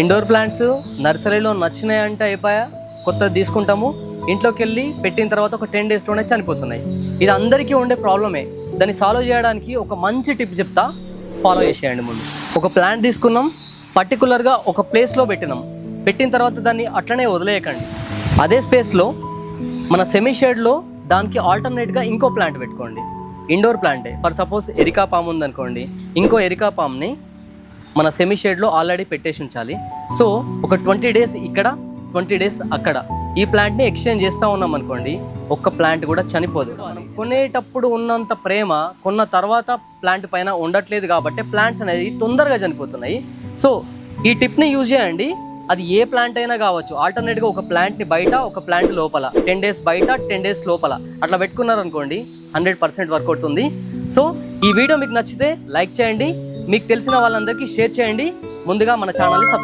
Indoor plants నర్సరీలో నచ్చినాయి అంటే అయిపోయా కొత్తది తీసుకుంటాము. ఇంట్లోకి వెళ్ళి పెట్టిన తర్వాత ఒక టెన్ డేస్లోనే చనిపోతున్నాయి. ఇది అందరికీ ఉండే ప్రాబ్లమే. దాన్ని సాల్వ్ చేయడానికి ఒక మంచి టిప్ చెప్తా. ఫాలో చేసేయండి ముందు. ఒక ప్లాంట్ తీసుకున్నాం. పర్టికులర్గా ఒక ప్లేస్లో పెట్టినాం. పెట్టిన తర్వాత దాన్ని అట్లనే వదిలేయకండి. అదే స్పేస్లో మన సెమీ షేడ్లో దానికి ఆల్టర్నేట్గా ఇంకో ప్లాంట్ పెట్టుకోండి. ఇండోర్ ప్లాంటే ఫర్ సపోజ్ ఎరికా పామ్ ఉందనుకోండి. ఇంకో ఎరికా పామ్ని మన సెమీ షేడ్లో ఆల్రెడీ పెట్టేసి ఉంచాలి. సో ఒక ట్వంటీ డేస్ ఇక్కడ ట్వంటీ డేస్ అక్కడ. ఈ ప్లాంట్ని ఎక్స్చేంజ్ చేస్తూ ఉన్నాం అనుకోండి ఒక్క ప్లాంట్ కూడా చనిపోదు. కొనేటప్పుడు ఉన్నంత ప్రేమ కొన్న తర్వాత ప్లాంట్ పైన ఉండట్లేదు కాబట్టి ప్లాంట్స్ అనేది తొందరగా చనిపోతున్నాయి. సో ఈ టిప్ని యూజ్ చేయండి. అది ఏ ప్లాంట్ అయినా కావచ్చు. ఆల్టర్నేట్గా ఒక ప్లాంట్ని బయట ఒక ప్లాంట్ లోపల. టెన్ డేస్ బయట టెన్ డేస్ లోపల. అట్లా పెట్టుకున్నారనుకోండి హండ్రెడ్ పర్సెంట్ వర్క్ అవుతుంది. సో ఈ వీడియో మీకు నచ్చితే లైక్ చేయండి. మీకు తెలిసిన వాళ్ళందరికీ షేర్ చేయండి. ముందుగా మన ఛానల్ని సబ్స్క్రైబ్